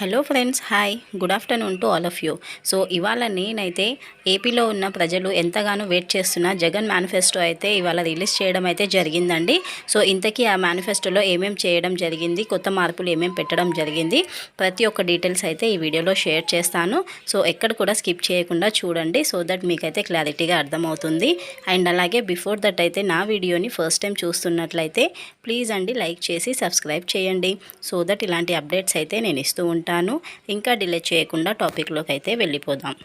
Hello friends hi good afternoon to all of you so ఇవాళ నేనైతే ఏపీలో ఉన్న ప్రజలు ఎంతగానో వెయిట్ చేస్తున్న. జగన్ మేనిఫెస్టో అయితే ఇవాళ రిలీజ్ చేయడం అయితే జరిగిందండి. సో ఇంతకీ ఆ మేనిఫెస్టోలో ఏమేం చేయడం జరిగింది? కొత్త మార్పులు ఏమేమి పెట్టడం జరిగింది? ప్రతి ఒక్క డీటెయిల్స్ అయితే ఈ వీడియోలో షేర్ చేస్తాను. సో ఎక్కడ కూడా స్కిప్ చేయకుండా చూడండి. సో దట్ మీకైతే క్లారిటీగా అర్థమవుతుంది. అండ్ అలాగే బిఫోర్ దట్ అయితే నా వీడియోని ఫస్ట్ టైం చూస్తున్నట్లయితే ప్లీజ్ అండి లైక్ చేసి సబ్స్క్రైబ్ చేయండి. సో దట్ ఇలాంటి అప్డేట్స్ అయితే నేను ఇస్తూ ఉంటాను. ఇంకా డిలే చేయకుండా టాపిక్లోకి అయితే వెళ్ళిపోదాం.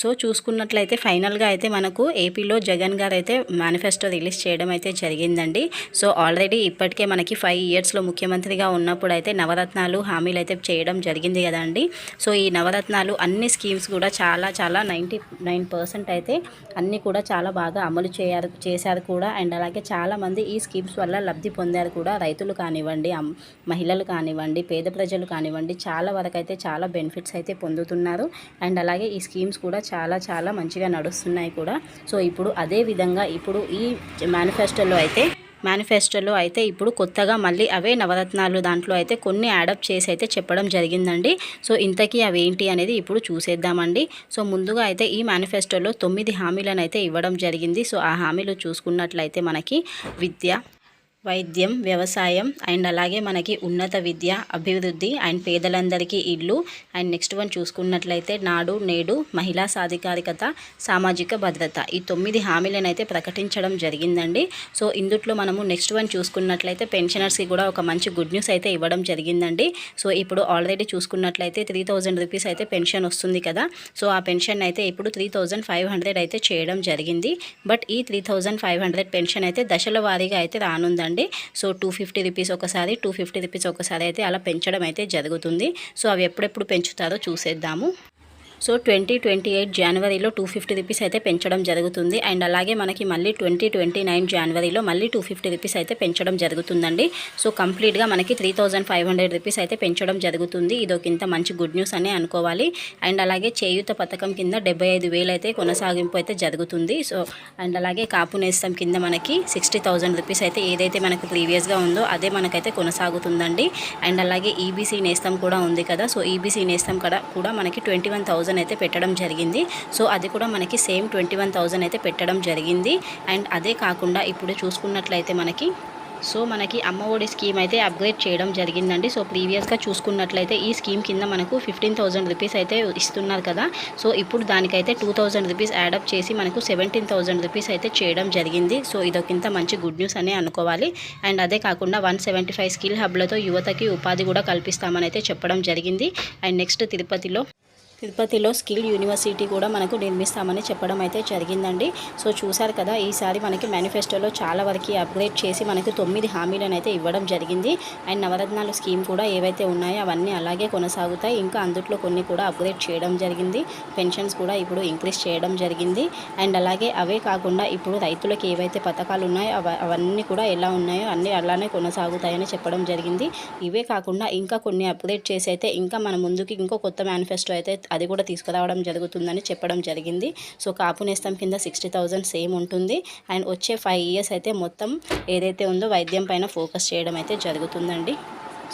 సో చూసుకున్నట్లయితే ఫైనల్గా అయితే మనకు ఏపీలో జగన్ గారు అయితే మేనిఫెస్టో రిలీజ్ చేయడం అయితే జరిగిందండి. సో ఆల్రెడీ ఇప్పటికే మనకి ఫైవ్ ఇయర్స్లో ముఖ్యమంత్రిగా ఉన్నప్పుడు అయితే నవరత్నాలు హామీలు అయితే చేయడం జరిగింది కదండి. సో ఈ నవరత్నాలు అన్ని స్కీమ్స్ కూడా చాలా చాలా నైంటీ నైన్ పర్సెంట్ అయితే అన్నీ కూడా చాలా బాగా అమలు చేయారు చేశారు కూడా. అండ్ అలాగే చాలామంది ఈ స్కీమ్స్ వల్ల లబ్ధి పొందారు కూడా. రైతులు కానివ్వండి మహిళలు కానివ్వండి పేద ప్రజలు కానివ్వండి చాలా వరకు అయితే చాలా బెనిఫిట్స్ అయితే పొందుతున్నారు. అండ్ అలాగే ఈ స్కీమ్స్ కూడా చాలా చాలా మంచిగా నడుస్తున్నాయి కూడా. సో ఇప్పుడు అదే విధంగా ఇప్పుడు ఈ మేనిఫెస్టోలో అయితే మేనిఫెస్టోలో అయితే ఇప్పుడు కొత్తగా మళ్ళీ అవే నవరత్నాలు దాంట్లో అయితే కొన్ని యాడప్ చేసి అయితే చెప్పడం జరిగిందండి. సో ఇంతకీ అవి ఏంటి అనేది ఇప్పుడు చూసేద్దామండి. సో ముందుగా అయితే ఈ మేనిఫెస్టోలో తొమ్మిది హామీలను అయితే ఇవ్వడం జరిగింది. సో ఆ హామీలు చూసుకున్నట్లయితే మనకి విద్య వైద్యం వ్యవసాయం అండ్ అలాగే మనకి ఉన్నత విద్య అభివృద్ధి అండ్ పేదలందరికీ ఇల్లు అండ్ నెక్స్ట్ వన్ చూసుకున్నట్లయితే నాడు నేడు మహిళా సాధికారికత సామాజిక భద్రత. ఈ తొమ్మిది హామీలను అయితే ప్రకటించడం జరిగిందండి. సో ఇందుట్లో మనము నెక్స్ట్ వన్ చూసుకున్నట్లయితే పెన్షనర్స్కి కూడా ఒక మంచి గుడ్ న్యూస్ అయితే ఇవ్వడం జరిగిందండి. సో ఇప్పుడు ఆల్రెడీ చూసుకున్నట్లయితే త్రీ థౌజండ్ రూపీస్ అయితే పెన్షన్ వస్తుంది కదా. సో ఆ పెన్షన్ అయితే ఇప్పుడు త్రీ థౌజండ్ ఫైవ్ హండ్రెడ్ అయితే చేయడం జరిగింది. బట్ ఈ three thousand five hundred pension అయితే దశల వారీగా అయితే రానుందండి. సో టూ ఫిఫ్టీ రూపీస్ ఒకసారి టూ ఫిఫ్టీ రూపీస్ ఒకసారి అయితే అలా పెంచడం అయితే జరుగుతుంది. సో అవి ఎప్పుడెప్పుడు పెంచుతారో చూసేద్దాము. సో ట్వంటీ ట్వంటీ ఎయిట్ జనవరిలో టూ ఫిఫ్టీ రూపీస్ అయితే పెంచడం జరుగుతుంది. అండ్ అలాగే మనకి మళ్ళీ ట్వంటీ ట్వంటీ నైన్ జనవరిలో మళ్ళీ టూ ఫిఫ్టీ రూపీస్ అయితే పెంచడం జరుగుతుందండి. సో కంప్లీట్గా మనకి three thousand five hundred rupees అయితే పెంచడం జరుగుతుంది. ఇది ఒక ఇంత మంచి గుడ్ న్యూస్ అని అనుకోవాలి. అండ్ అలాగే చేయూత పథకం కింద డెబ్బై ఐదు వేలు అయితే కొనసాగింపు అయితే జరుగుతుంది. సో అండ్ అలాగే కాపు నేస్తం కింద మనకి సిక్స్టీ థౌజండ్ రూపీస్ అయితే ఏదైతే మనకు ప్రీవియస్గా ఉందో అదే మనకైతే కొనసాగుతుందండి. అండ్ అలాగే ఈబీసీ నేస్తం కూడా ఉంది కదా. సో ఈబీసీ నేస్తం కూడా కూడా మనకి ట్వంటీ వన్ థౌజండ్ అయితే పెట్టడం జరిగింది. సో అది కూడా మనకి సేమ్ ట్వంటీ వన్ థౌజండ్ అయితే పెట్టడం జరిగింది. అండ్ అదే కాకుండా ఇప్పుడు చూసుకున్నట్లయితే మనకి సో మనకి అమ్మ ఒడి స్కీమ్ అయితే అప్గ్రేడ్ చేయడం జరిగిందండి. సో ప్రీవియస్గా చూసుకున్నట్లయితే ఈ స్కీమ్ కింద మనకు ఫిఫ్టీన్ థౌసండ్ రూపీస్ అయితే ఇస్తున్నారు కదా. సో ఇప్పుడు దానికైతే టూ థౌసండ్ రూపీస్ యాడప్ చేసి మనకు సెవెంటీన్ థౌసండ్ రూపీస్ అయితే చేయడం జరిగింది. సో ఇదొకింత మంచి గుడ్ న్యూస్ అనే అనుకోవాలి. అండ్ అదే కాకుండా వన్ సెవెంటీ ఫైవ్ స్కిల్ హబ్లతో యువతకి ఉపాధి కూడా కల్పిస్తామని అయితే చెప్పడం జరిగింది. అండ్ నెక్స్ట్ తిరుపతిలో తిరుపతిలో స్కిల్ యూనివర్సిటీ కూడా మనకు నిర్మిస్తామని చెప్పడం అయితే జరిగిందండి. సో చూశారు కదా ఈసారి మనకి మేనిఫెస్టోలో చాలా వరకు అప్గ్రేడ్ చేసి మనకు తొమ్మిది హామీలను అయితే ఇవ్వడం జరిగింది. అండ్ నవరత్నాలు స్కీమ్ కూడా ఏవైతే ఉన్నాయో అవన్నీ అలాగే కొనసాగుతాయి. ఇంకా అందుట్లో కొన్ని కూడా అప్గ్రేడ్ చేయడం జరిగింది. పెన్షన్స్ కూడా ఇప్పుడు ఇంక్రీజ్ చేయడం జరిగింది. అండ్ అలాగే అవే కాకుండా ఇప్పుడు రైతులకు ఏవైతే పథకాలు ఉన్నాయో అవ అవన్నీ కూడా ఎలా ఉన్నాయో అన్నీ అలానే కొనసాగుతాయని చెప్పడం జరిగింది. ఇవే కాకుండా ఇంకా కొన్ని అప్గ్రేడ్ చేసి అయితే ఇంకా మన ముందుకి ఇంకో కొత్త మేనిఫెస్టో అయితే అది కూడా తీసుకురావడం జరుగుతుందని చెప్పడం జరిగింది. సో కాపు నేస్తం కింద సిక్స్టీ థౌజండ్ సేమ్ ఉంటుంది. అండ్ వచ్చే ఫైవ్ ఇయర్స్ అయితే మొత్తం ఏదైతే ఉందో వైద్యం పైన ఫోకస్ చేయడం అయితే జరుగుతుందండి.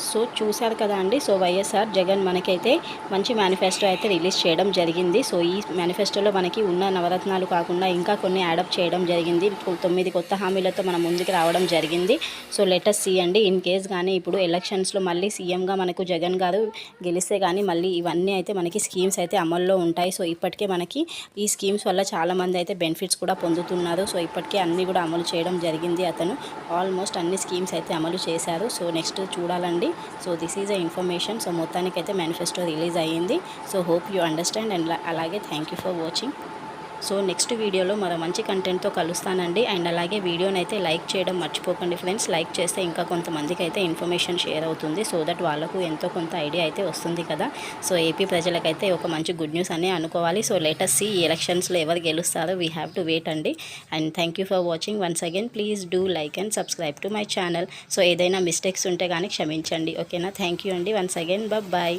సో చూశారు కదా అండి. సో వైఎస్ఆర్ జగన్ మనకైతే మంచి మేనిఫెస్టో అయితే రిలీజ్ చేయడం జరిగింది. సో ఈ మేనిఫెస్టోలో మనకి ఉన్న నవరత్నాలు కాకుండా ఇంకా కొన్ని యాడప్ చేయడం జరిగింది. తొమ్మిది కొత్త హామీలతో మనం ముందుకు రావడం జరిగింది. సో లెటర్స్ సి అండి. ఇన్ కేస్ కానీ ఇప్పుడు ఎలక్షన్స్లో మళ్ళీ సీఎంగా మనకు జగన్ గారు గెలిస్తే కానీ మళ్ళీ ఇవన్నీ అయితే మనకి స్కీమ్స్ అయితే అమల్లో ఉంటాయి. సో ఇప్పటికే మనకి ఈ స్కీమ్స్ వల్ల చాలామంది అయితే బెనిఫిట్స్ కూడా పొందుతున్నారు. సో ఇప్పటికే అన్నీ కూడా అమలు చేయడం జరిగింది అతను. ఆల్మోస్ట్ అన్ని స్కీమ్స్ అయితే అమలు చేశారు. సో నెక్స్ట్ చూడాలండి. So this is a information so మొత్తానికైతే మేనిఫెస్టో రిలీజ్ అయ్యింది. So hope you understand and అలాగే thank for watching so next వీడియోలో మరో మంచి కంటెంట్తో కలుస్తానండి. అండ్ అలాగే వీడియోని అయితే లైక్ చేయడం మర్చిపోకండి ఫ్రెండ్స్. లైక్ చేస్తే ఇంకా కొంతమందికి అయితే ఇన్ఫర్మేషన్ షేర్ అవుతుంది. సో దట్ వాళ్ళకు ఎంతో కొంత ఐడియా అయితే వస్తుంది కదా. సో ఏపీ ప్రజలకైతే ఒక మంచి గుడ్ న్యూస్ అనే అనుకోవాలి. సో లేటెస్ట్ ఈ ఎలక్షన్స్లో ఎవరు గెలుస్తారో వీ హ్యావ్ టు వెయిట్ అండి. And thank you for watching once again please do like and subscribe to my channel so ఏదైనా మిస్టేక్స్ ఉంటే కానీ క్షమించండి. ఓకేనా? థ్యాంక్ యూ అండి. Once again bye